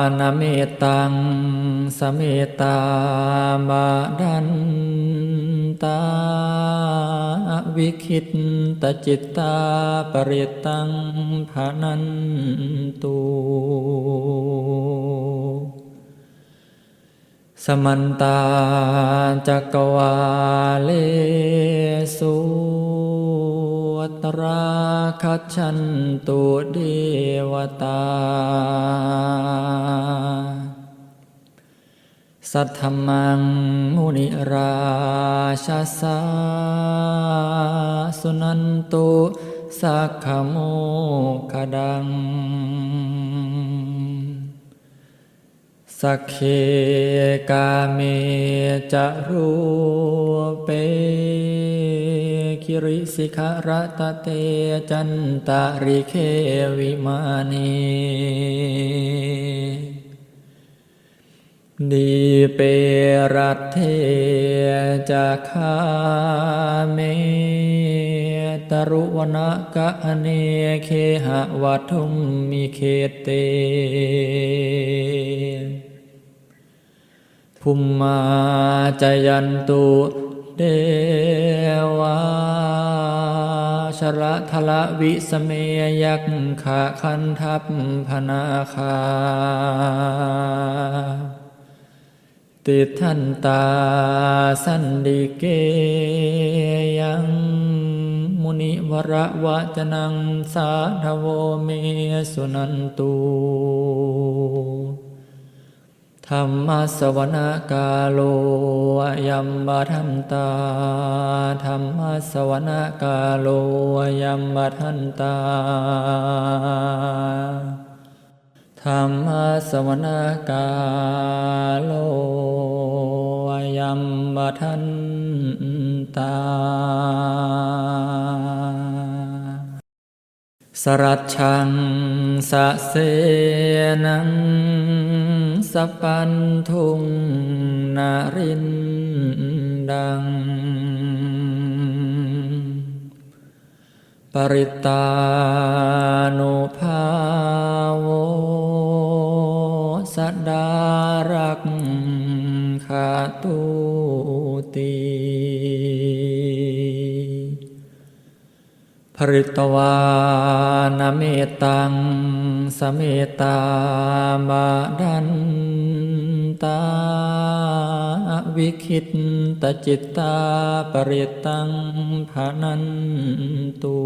านเมตังสเมตามาดันตาวิคิตตจิตตาปริตตังภานันตุสมันตาจักวาเลสุตราคัจฉันตุเดวตา สัทธมังมุนิราชาสาสุนันตุสักขโมคดัง สักเคกาเมจะรูเปคิริสิขารตเตจันตาริเควิมานี ดีเปรัตเทจะคาเมตรุวนกะเนเคหะวัทุมมิเคเตภุมมาจยันตุเดวาชระทละวิสเมยักขะคันทัพพนาคา ติทันตาสันดิเกยังมุนิวระวะจนังสาธโวเมสุนันตุธรรมสวนกาโลยัมบทันตาธรรมสวนกาโลยัมบทันตา ธรรมสวนกาโลยัมบทันตา สรัชังสะเสนังสปปันทุงนารินดัง ปริตานุภาโว สดารักขาตุตีภริตวานเมตังสเมตามาดันตาวิคิตตจิตตาปริตังภานันตุ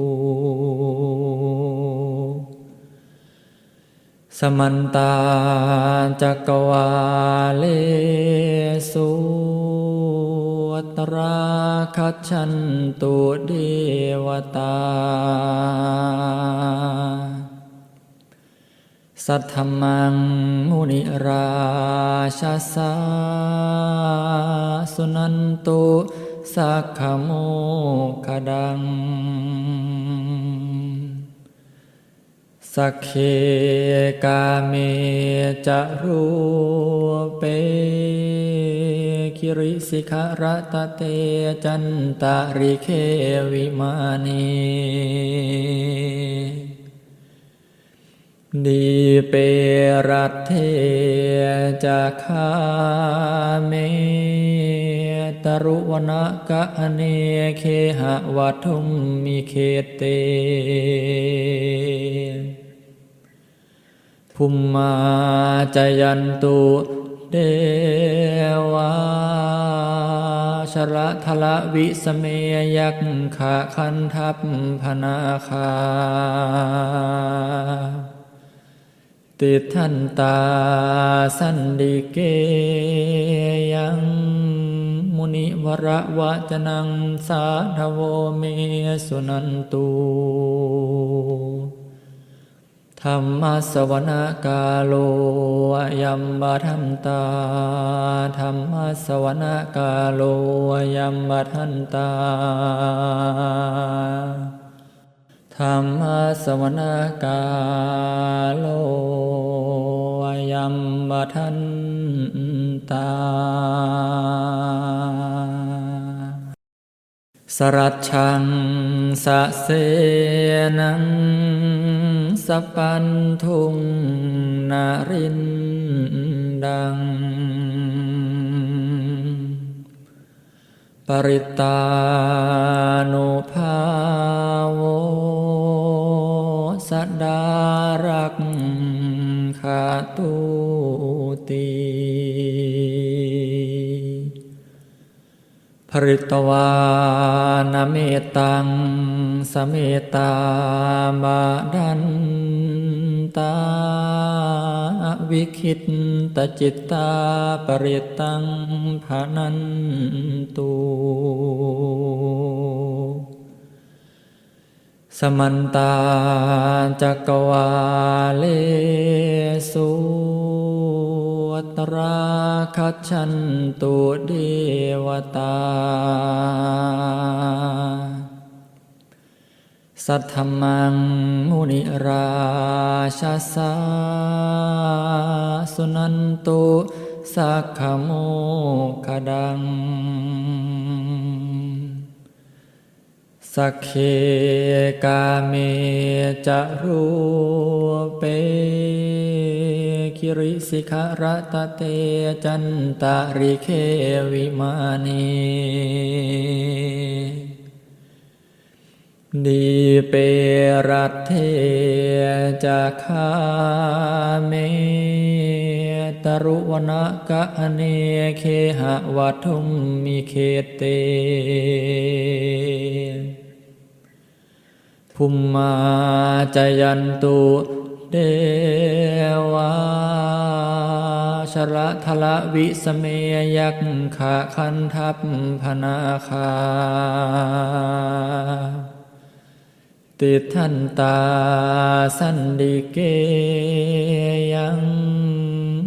สมันตาจักวาเลสุตราคัจฉันตุเดวตา สัทธมังมุนิราชาสาสุนันตุสักขโมคดัง สักเคกาเมจะรูเป คิริสิขารตเตจันตาริเควิมานีดีเปรัตเทจะคาเมตรุวนกะเนเคหะวัทุมมิเคเต ภุมมาจยันตุเดวาชระทละวิสเมยักขะคันทัพพนาคา ติทันตาสันดิเกยังมุนิวระวะจนังสาธโวเมสุนันตุ ธรรมสวนกาโลยัมบทันตาธรรมสวนกาโลยัมบทันตาธรรมสวนกาโลยัมบทันตาสรัชังสะเสนัง สปันทุงนารินดัง ปริตานุภาโวสดารักขาตุตี ภริตวานเมตังสเมตามาดันตาวิคิตตจิตตาปริตังภานันตุสมันตาจักวาเลสุ ตราคัจฉันตุเดวตา สัทธมังมุนิราชาสาสุนันตุสักขโมคดัง สักเคกาเมจะรูเป คิริสิขรตเตจันตาริเควิมานีดีเปรัตเทจะคาเมตรุวนกะเนเคหะวัทุมมิเคเต ภุมมาจยันตุเดวาชระทละวิสเมยักขะคันทัพพนาคา ติทันตาสันดิเกยัง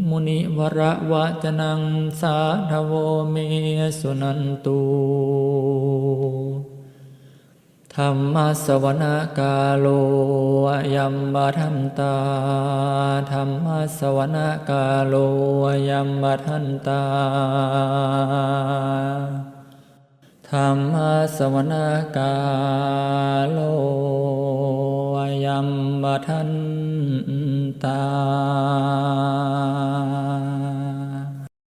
มุนิวระวะจนังสาธโวเมสุนันตุ ธรรมสวนกาโลยัมบทันตาธรรมสวนกาโลยัมบทันตาธรรมสวนกาโลยัมบทันตา